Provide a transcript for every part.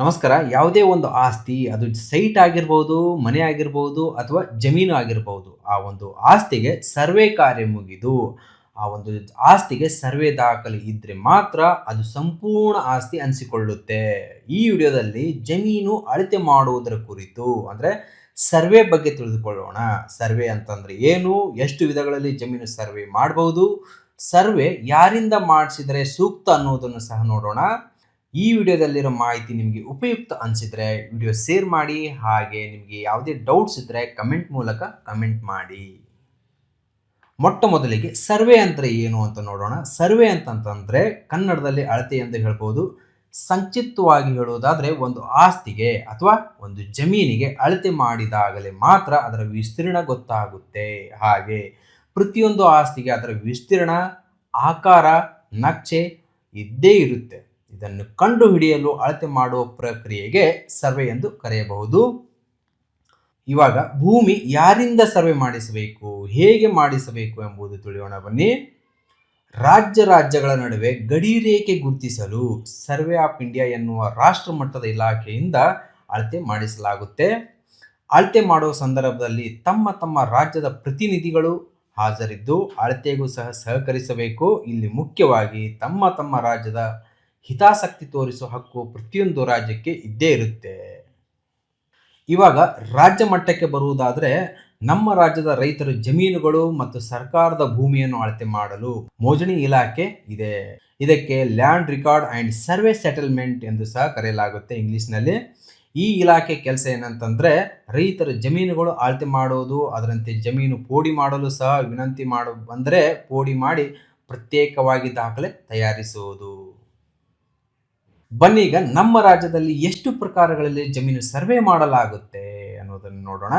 ನಮಸ್ಕಾರ. ಯಾವುದೇ ಒಂದು ಆಸ್ತಿ, ಅದು ಸೈಟ್ ಆಗಿರ್ಬೋದು, ಮನೆ ಆಗಿರ್ಬೋದು ಅಥವಾ ಜಮೀನು ಆಗಿರ್ಬೋದು, ಆ ಒಂದು ಆಸ್ತಿಗೆ ಸರ್ವೆ ಕಾರ್ಯ ಮುಗಿದು, ಆ ಒಂದು ಆಸ್ತಿಗೆ ಸರ್ವೆ ದಾಖಲೆ ಇದ್ದರೆ ಮಾತ್ರ ಅದು ಸಂಪೂರ್ಣ ಆಸ್ತಿ ಅನಿಸಿಕೊಳ್ಳುತ್ತೆ. ಈ ವಿಡಿಯೋದಲ್ಲಿ ಜಮೀನು ಅಳತೆ ಮಾಡುವುದರ ಕುರಿತು, ಅಂದರೆ ಸರ್ವೆ ಬಗ್ಗೆ ತಿಳಿದುಕೊಳ್ಳೋಣ. ಸರ್ವೆ ಅಂತಂದ್ರೆ ಏನು? ಎಷ್ಟು ವಿಧಗಳಲ್ಲಿ ಜಮೀನು ಸರ್ವೆ ಮಾಡಬಹುದು ಸರ್ವೆ ಯಾರಿಂದ ಮಾಡಿಸಿದರೆ ಸೂಕ್ತ ಅನ್ನೋದನ್ನು ಸಹ ನೋಡೋಣ. ಈ ವಿಡಿಯೋದಲ್ಲಿರೋ ಮಾಹಿತಿ ನಿಮಗೆ ಉಪಯುಕ್ತ ಅನಿಸಿದ್ರೆ ವಿಡಿಯೋ ಶೇರ್ ಮಾಡಿ, ಹಾಗೆ ನಿಮಗೆ ಯಾವುದೇ ಡೌಟ್ಸ್ ಇದ್ದರೆ ಕಮೆಂಟ್ ಮೂಲಕ ಕಮೆಂಟ್ ಮಾಡಿ. ಮೊಟ್ಟ ಮೊದಲಿಗೆ ಸರ್ವೆ ಅಂದರೆ ಏನು ಅಂತ ನೋಡೋಣ. ಸರ್ವೆ ಅಂತಂತಂದರೆ ಕನ್ನಡದಲ್ಲಿ ಅಳತೆ ಎಂದು ಹೇಳ್ಬೋದು. ಸಂಕ್ಷಿಪ್ತವಾಗಿ ಹೇಳುವುದಾದರೆ ಒಂದು ಆಸ್ತಿಗೆ ಅಥವಾ ಒಂದು ಜಮೀನಿಗೆ ಅಳತೆ ಮಾಡಿದಾಗಲೇ ಮಾತ್ರ ಅದರ ವಿಸ್ತೀರ್ಣ ಗೊತ್ತಾಗುತ್ತೆ. ಹಾಗೆ ಪ್ರತಿಯೊಂದು ಆಸ್ತಿಗೆ ಅದರ ವಿಸ್ತೀರ್ಣ, ಆಕಾರ, ನಕ್ಷೆ ಇದ್ದೇ ಇರುತ್ತೆ. ಇದನ್ನು ಕಂಡುಹಿಡಿಯಲು ಅಳತೆ ಮಾಡುವ ಪ್ರಕ್ರಿಯೆಗೆ ಸರ್ವೆ ಎಂದು ಕರೆಯಬಹುದು. ಇವಾಗ ಭೂಮಿ ಯಾರಿಂದ ಸರ್ವೆ ಮಾಡಿಸಬೇಕು, ಹೇಗೆ ಮಾಡಿಸಬೇಕು ಎಂಬುದು ತಿಳಿಯೋಣ ಬನ್ನಿ. ರಾಜ್ಯ ರಾಜ್ಯಗಳ ನಡುವೆ ಗಡಿ ರೇಖೆ ಗುರುತಿಸಲು ಸರ್ವೆ ಆಫ್ ಇಂಡಿಯಾ ಎನ್ನುವ ರಾಷ್ಟ್ರ ಮಟ್ಟದ ಇಲಾಖೆಯಿಂದ ಅಳತೆ ಮಾಡಿಸಲಾಗುತ್ತೆ. ಅಳತೆ ಮಾಡುವ ಸಂದರ್ಭದಲ್ಲಿ ತಮ್ಮ ತಮ್ಮ ರಾಜ್ಯದ ಪ್ರತಿನಿಧಿಗಳು ಹಾಜರಿದ್ದು ಅಳತೆಗೂ ಸಹ ಸಹಕರಿಸಬೇಕು. ಇಲ್ಲಿ ಮುಖ್ಯವಾಗಿ ತಮ್ಮ ತಮ್ಮ ರಾಜ್ಯದ ಹಿತಾಸಕ್ತಿ ತೋರಿಸುವ ಹಕ್ಕು ಪ್ರತಿಯೊಂದು ರಾಜ್ಯಕ್ಕೆ ಇದ್ದೇ ಇರುತ್ತೆ. ಇವಾಗ ರಾಜ್ಯ ಮಟ್ಟಕ್ಕೆ ಬರುವುದಾದರೆ ನಮ್ಮ ರಾಜ್ಯದ ರೈತರ ಜಮೀನುಗಳು ಮತ್ತು ಸರ್ಕಾರದ ಭೂಮಿಯನ್ನು ಅಳತೆ ಮಾಡಲು ಮೋಜಣಿ ಇಲಾಖೆ ಇದೆ. ಇದಕ್ಕೆ land record and survey settlement ಎಂದು ಸಹ ಕರೆಯಲಾಗುತ್ತೆ ಇಂಗ್ಲೀಷ್ನಲ್ಲಿ. ಈ ಇಲಾಖೆ ಕೆಲಸ ಏನಂತಂದರೆ ರೈತರ ಜಮೀನುಗಳು ಅಳತೆ ಮಾಡೋದು, ಅದರಂತೆ ಜಮೀನು ಪೋಡಿ ಮಾಡಲು ಸಹ ವಿನಂತಿ ಮಾಡ ಬಂದರೆ ಪೋಡಿ ಮಾಡಿ ಪ್ರತ್ಯೇಕವಾಗಿ ದಾಖಲೆ ತಯಾರಿಸುವುದು. ಬನ್ನಿ ಈಗ ನಮ್ಮ ರಾಜ್ಯದಲ್ಲಿ ಎಷ್ಟು ಪ್ರಕಾರಗಳಲ್ಲಿ ಜಮೀನು ಸರ್ವೆ ಮಾಡಲಾಗುತ್ತೆ ಅನ್ನೋದನ್ನು ನೋಡೋಣ.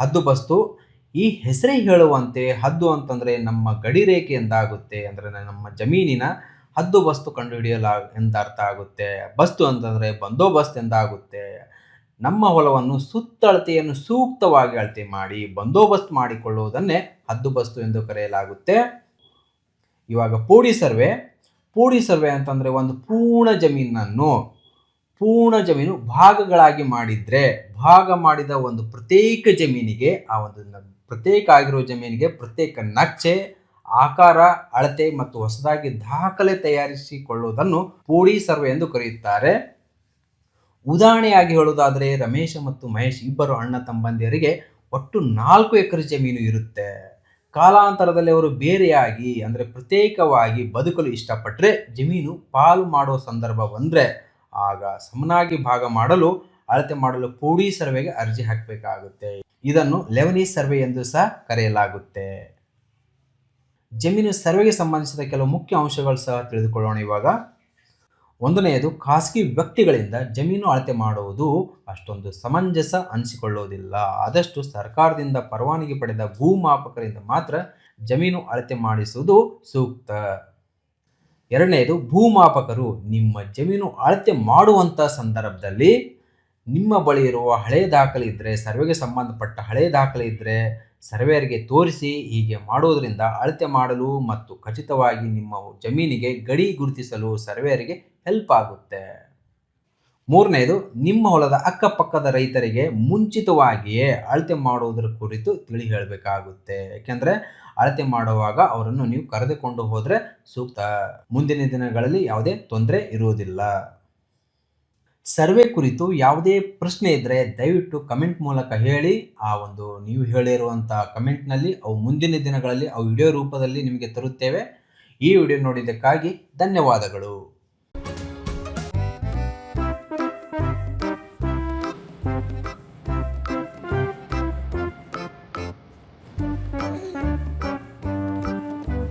ಹದ್ದು ಬಸ್ತು, ಈ ಹೆಸರೇ ಹೇಳುವಂತೆ ಹದ್ದು ಅಂತಂದರೆ ನಮ್ಮ ಗಡಿ ರೇಖೆ ಎಂದಾಗುತ್ತೆ ಅಂದರೆ ನಮ್ಮ ಜಮೀನಿನ ಹದ್ದು ಬಸ್ತು ಕಂಡುಹಿಡಿಯಲಾ ಎಂದರ್ಥ ಆಗುತ್ತೆ. ಬಸ್ತು ಅಂತಂದರೆ ಬಂದೋಬಸ್ತ್ ಎಂದಾಗುತ್ತೆ. ನಮ್ಮ ಹೊಲವನ್ನು ಸುತ್ತಳತೆಯನ್ನು ಸೂಕ್ತವಾಗಿ ಅಳತೆ ಮಾಡಿ ಬಂದೋಬಸ್ತ್ ಮಾಡಿಕೊಳ್ಳುವುದನ್ನೇ ಹದ್ದು ಬಸ್ತು ಎಂದು ಕರೆಯಲಾಗುತ್ತೆ. ಇವಾಗ ಪೋಡಿ ಸರ್ವೆ ಪೂಡಿ ಸರ್ವೆ ಅಂತಂದರೆ ಒಂದು ಪೂರ್ಣ ಜಮೀನನ್ನು, ಪೂರ್ಣ ಜಮೀನು ಭಾಗಗಳಾಗಿ ಮಾಡಿದರೆ, ಭಾಗ ಮಾಡಿದ ಒಂದು ಪ್ರತ್ಯೇಕ ಜಮೀನಿಗೆ, ಆ ಒಂದು ಪ್ರತ್ಯೇಕ ಆಗಿರೋ ಜಮೀನಿಗೆ ಪ್ರತ್ಯೇಕ ನಕ್ಷೆ, ಆಕಾರ, ಅಳತೆ ಮತ್ತು ಹೊಸದಾಗಿ ದಾಖಲೆ ತಯಾರಿಸಿಕೊಳ್ಳುವುದನ್ನು ಪೂಡಿ ಸರ್ವೆ ಎಂದು ಕರೆಯುತ್ತಾರೆ. ಉದಾಹರಣೆಯಾಗಿ ಹೇಳುವುದಾದರೆ ರಮೇಶ ಮತ್ತು ಮಹೇಶ್ ಇಬ್ಬರು ಅಣ್ಣ ತಂಬಂದಿಯರಿಗೆ ಒಟ್ಟು ನಾಲ್ಕು ಎಕರೆ ಜಮೀನು ಇರುತ್ತೆ. ಕಾಲಾಂತರದಲ್ಲಿ ಅವರು ಬೇರೆಯಾಗಿ, ಅಂದರೆ ಪ್ರತ್ಯೇಕವಾಗಿ ಬದುಕಲು ಇಷ್ಟಪಟ್ಟರೆ ಜಮೀನು ಪಾಲು ಮಾಡುವ ಸಂದರ್ಭ ಬಂದರೆ ಆಗ ಸಮನಾಗಿ ಭಾಗ ಮಾಡಲು, ಅಳತೆ ಮಾಡಲು ಪೂಡಿ ಸರ್ವೆಗೆ ಅರ್ಜಿ ಹಾಕಬೇಕಾಗುತ್ತೆ. ಇದನ್ನು ಲೆವನಿ ಸರ್ವೆ ಎಂದು ಸಹ ಕರೆಯಲಾಗುತ್ತೆ. ಜಮೀನು ಸರ್ವೆಗೆ ಸಂಬಂಧಿಸಿದ ಕೆಲವು ಮುಖ್ಯ ಅಂಶಗಳು ಸಹ ತಿಳಿದುಕೊಳ್ಳೋಣ ಇವಾಗ. ಒಂದನೆಯದು ಖಾಸಗಿ ವ್ಯಕ್ತಿಗಳಿಂದ ಜಮೀನು ಅಳತೆ ಮಾಡುವುದು ಅಷ್ಟೊಂದು ಸಮಂಜಸ ಅನಿಸಿಕೊಳ್ಳುವುದಿಲ್ಲ ಆದಷ್ಟು ಸರ್ಕಾರದಿಂದ ಪರವಾನಗಿ ಪಡೆದ ಭೂಮಾಪಕರಿಂದ ಮಾತ್ರ ಜಮೀನು ಅಳತೆ ಮಾಡಿಸುವುದು ಸೂಕ್ತ. ಎರಡನೆಯದು, ಭೂಮಾಪಕರು ನಿಮ್ಮ ಜಮೀನು ಅಳತೆ ಮಾಡುವಂಥ ಸಂದರ್ಭದಲ್ಲಿ ನಿಮ್ಮ ಬಳಿ ಇರುವ ಹಳೆಯ ದಾಖಲೆ ಇದ್ದರೆ ಸರ್ವೆಗೆ ಸಂಬಂಧಪಟ್ಟ ಹಳೆಯ ದಾಖಲೆ ಇದ್ದರೆ ಸರ್ವೇಯರ್ಗೆ ತೋರಿಸಿ ಹೀಗೆ ಮಾಡೋದರಿಂದ ಅಳತೆ ಮಾಡಲು ಮತ್ತು ಖಚಿತವಾಗಿ ನಿಮ್ಮ ಜಮೀನಿಗೆ ಗಡಿ ಗುರುತಿಸಲು ಸರ್ವೇಯರಿಗೆ ಹೆಲ್ಪ್ ಆಗುತ್ತೆ. ಮೂರನೇದು, ನಿಮ್ಮ ಹೊಲದ ಅಕ್ಕಪಕ್ಕದ ರೈತರಿಗೆ ಮುಂಚಿತವಾಗಿಯೇ ಅಳತೆ ಮಾಡುವುದರ ಕುರಿತು ತಿಳಿ ಹೇಳಬೇಕಾಗುತ್ತೆ. ಯಾಕೆಂದರೆ ಅಳತೆ ಮಾಡುವಾಗ ಅವರನ್ನು ನೀವು ಕರೆದುಕೊಂಡು ಹೋದರೆ ಸೂಕ್ತ. ಮುಂದಿನ ದಿನಗಳಲ್ಲಿ ಯಾವುದೇ ತೊಂದರೆ ಇರುವುದಿಲ್ಲ. ಸರ್ವೆ ಕುರಿತು ಯಾವುದೇ ಪ್ರಶ್ನೆ ಇದ್ದರೆ ದಯವಿಟ್ಟು ಕಮೆಂಟ್ ಮೂಲಕ ಹೇಳಿ. ಆ ಒಂದು ನೀವು ಹೇಳಿರುವಂಥ ಕಮೆಂಟ್ನಲ್ಲಿ ಅವು ಮುಂದಿನ ದಿನಗಳಲ್ಲಿ, ಅವು ವಿಡಿಯೋ ರೂಪದಲ್ಲಿ ನಿಮಗೆ ತರುತ್ತೇವೆ. ಈ ವಿಡಿಯೋ ನೋಡಿದ್ದಕ್ಕಾಗಿ ಧನ್ಯವಾದಗಳು.